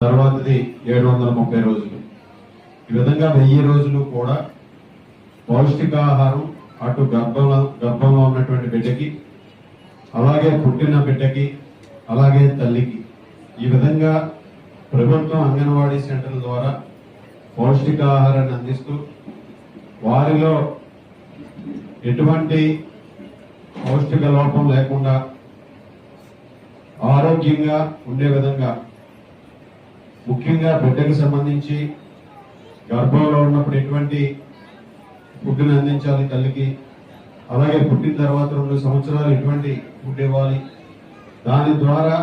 తర్వాతది ఏడు వందల ముప్పై రోజులు. ఈ విధంగా వెయ్యి రోజులు కూడా పౌష్టికాహారం అటు గర్భంలో గర్భంలో ఉన్నటువంటి బిడ్డకి అలాగే పుట్టిన బిడ్డకి అలాగే తల్లికి. ఈ విధంగా ప్రభుత్వం అంగన్వాడీ సెంటర్ల ద్వారా పౌష్టికాహారాన్ని అందిస్తూ వారిలో ఎటువంటి పౌష్టిక లోపం లేకుండా ఆరోగ్యంగా ఉండే విధంగా ముఖ్యంగా బిడ్డకు సంబంధించి గర్భంలో ఉన్నప్పుడు ఎటువంటి ఫుడ్ని అందించాలి తల్లికి? అలాగే పుట్టిన తర్వాత రెండు సంవత్సరాలు ఎటువంటి ఫుడ్ ఇవ్వాలి? దాని ద్వారా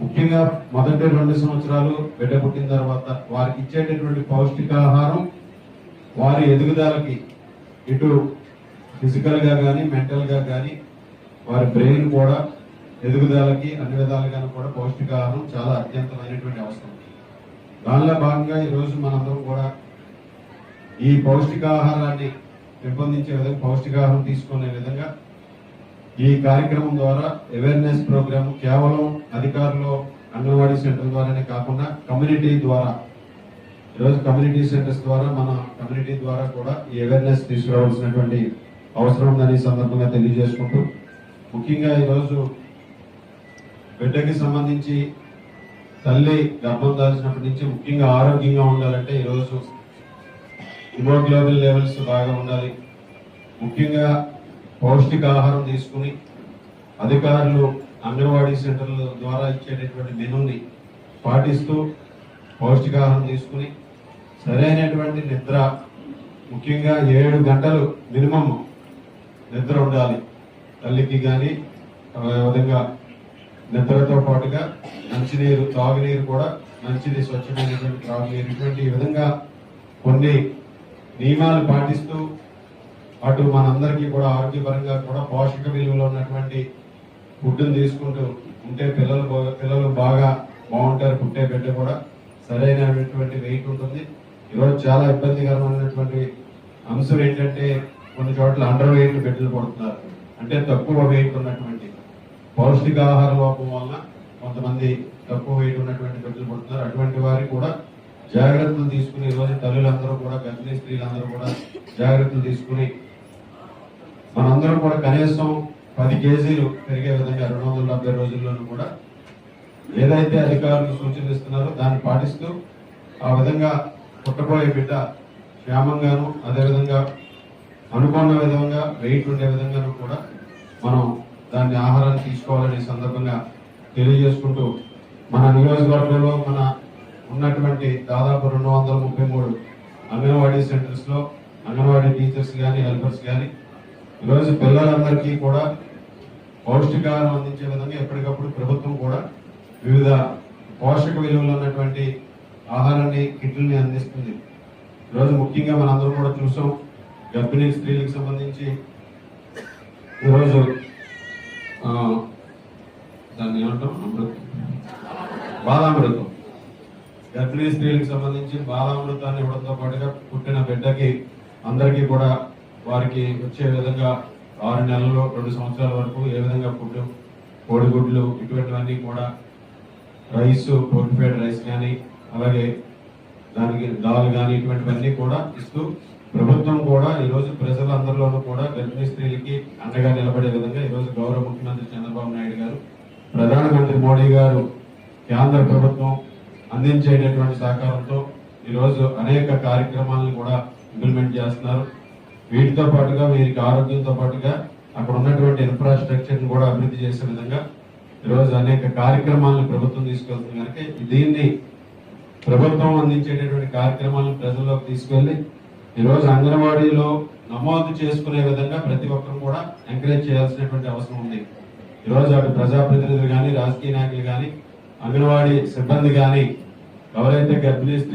ముఖ్యంగా మొదటి రెండు సంవత్సరాలు బిడ్డ పుట్టిన తర్వాత వారికి ఇచ్చేటటువంటి పౌష్టికాహారం వారి ఎదుగుదలకి ఇటు ఫిజికల్గా కానీ మెంటల్గా కానీ వారి బ్రెయిన్ కూడా ఎదుగుదలకి అన్ని విధాలుగాను కూడా పౌష్టికాహారం చాలా అత్యంతమైనటువంటి అవసరం. దానిలో భాగంగా ఈరోజు మనందరం కూడా ఈ పౌష్టికాహారాన్ని పెంపొందించే విధంగా పౌష్టికాహారం తీసుకునే విధంగా ఈ కార్యక్రమం ద్వారా అవేర్నెస్ ప్రోగ్రామ్ కేవలం అధికారులు అంగన్వాడీ సెంటర్ ద్వారానే కాకుండా కమ్యూనిటీ ద్వారా ఈరోజు కమ్యూనిటీ సెంటర్స్ ద్వారా మన కమ్యూనిటీ ద్వారా కూడా ఈ అవేర్నెస్ తీసుకురావాల్సినటువంటి అవసరం ఉందని సందర్భంగా తెలియజేసుకుంటూ ముఖ్యంగా ఈరోజు బిడ్డకి సంబంధించి తల్లి గర్భం దాల్చినప్పటి నుంచి ముఖ్యంగా ఆరోగ్యంగా ఉండాలంటే ఈరోజు హిమోగ్లోబిన్ లెవెల్స్ బాగా ఉండాలి. ముఖ్యంగా పౌష్టికాహారం తీసుకుని అధికారులు అంగన్వాడీ సెంటర్ల ద్వారా ఇచ్చేటటువంటి మెనూని పాటిస్తూ పౌష్టికాహారం తీసుకుని సరైనటువంటి నిద్ర ముఖ్యంగా ఏడు గంటలు మినిమం నిద్ర ఉండాలి. తల్లికి కానీ విధంగా నిద్రతో పాటుగా మంచినీరు తాగునీరు కూడా మంచిది స్వచ్ఛమైనటువంటి త్రాగునీరు. ఇటువంటి విధంగా కొన్ని నియమాలు పాటిస్తూ అటు మనందరికీ కూడా ఆరోగ్యపరంగా కూడా పోషక విలువలు ఉన్నటువంటి ఫుడ్ని తీసుకుంటూ ఉంటే పిల్లలు పిల్లలు బాగా బాగుంటారు పుట్టే బిడ్డ కూడా సరైనటువంటి వెయిట్ ఉంటుంది. ఈరోజు చాలా ఇబ్బందికరమైనటువంటి అంశం ఏంటంటే కొన్ని చోట్ల అండర్ వెయిట్ బిడ్డలు పడుతున్నారు. అంటే తక్కువ వెయిట్ ఉన్నటువంటి పౌష్టికాహార లోపం వలన కొంతమంది తక్కువ వెయిట్ ఉన్నటువంటి బిడ్డలు పడుతున్నారు. అటువంటి వారికి కూడా జాగ్రత్తలు తీసుకుని ఈరోజు తల్లులందరూ కూడా గర్భిణీ స్త్రీలందరూ కూడా జాగ్రత్తలు తీసుకుని మనందరం కూడా కనీసం పది కేజీలు పెరిగే విధంగా రెండు వందల డెబ్బై రోజుల్లోనూ కూడా ఏదైతే అధికారులు సూచనిస్తున్నారో దాన్ని పాటిస్తూ ఆ విధంగా పుట్టబోయే బిడ్డ క్షేమంగాను అదేవిధంగా అనుకున్న విధంగా వెయిట్ ఉండే విధంగాను కూడా మనం దాన్ని ఆహారాన్ని తీసుకోవాలనే సందర్భంగా తెలియజేసుకుంటూ మన నియోజకవర్గంలో మన ఉన్నటువంటి దాదాపు రెండు వందల ముప్పై మూడు అంగన్వాడీ సెంటర్స్లో అంగన్వాడీ టీచర్స్ కానీ హెల్పర్స్ కానీ ఈరోజు పిల్లలందరికీ కూడా పౌష్టికాహారం అందించే విధంగా ఎప్పటికప్పుడు ప్రభుత్వం కూడా వివిధ పోషక విలువలు ఉన్నటువంటి ఆహారాన్ని కిట్లని అందిస్తుంది. ఈరోజు ముఖ్యంగా మనందరం కూడా చూసాం. గర్భిణీ స్త్రీలకు సంబంధించి ఈరోజు ఆ, దాన్ని ఏమంటాం అమృతం బాలామృతం. గర్భిణీ స్త్రీలకు సంబంధించి బాలామృతాన్ని ఇవ్వడంతో పాటుగా పుట్టిన బిడ్డకి అందరికీ కూడా వారికి వచ్చే విధంగా ఆరు నెలలు రెండు సంవత్సరాల వరకు ఏ విధంగా ఫుడ్ కోడిగుడ్లు ఇటువంటివన్నీ కూడా రైస్ ఫోర్టిఫైడ్ రైస్ కానీ అలాగే దానికి దాల్ కానీ ఇటువంటివన్నీ కూడా ఇస్తూ ప్రభుత్వం కూడా ఈరోజు ప్రజలందరిలోనూ కూడా గర్భిణీ స్త్రీలకి అండగా నిలబడే విధంగా ఈరోజు గౌరవ ముఖ్యమంత్రి చంద్రబాబు నాయుడు గారు ప్రధానమంత్రి మోడీ గారు కేంద్ర ప్రభుత్వం అందించేటటువంటి సహకారంతో ఈరోజు అనేక కార్యక్రమాలను కూడా ఇంప్లిమెంట్ చేస్తున్నారు. వీటితో పాటుగా వీరికి ఆరోగ్యంతో పాటుగా అక్కడ ఉన్నటువంటి ఇన్ఫ్రాస్ట్రక్చర్ని కూడా అభివృద్ధి చేసే విధంగా ఈరోజు అనేక కార్యక్రమాలను ప్రభుత్వం తీసుకెళ్తుంది కనుక దీన్ని ప్రభుత్వం అందించేటటువంటి కార్యక్రమాలను ప్రజల్లోకి తీసుకెళ్ళి ఈరోజు అంగన్వాడీలో నమోదు చేసుకునే విధంగా ప్రతి ఒక్కరూ కూడా ఎంకరేజ్ చేయాల్సినటువంటి అవసరం ఉంది. ఈరోజు అటు ప్రజాప్రతినిధులు కానీ రాజకీయ నాయకులు కానీ అంగన్వాడీ సిబ్బంది కానీ ఎవరైతే గర్భిణీ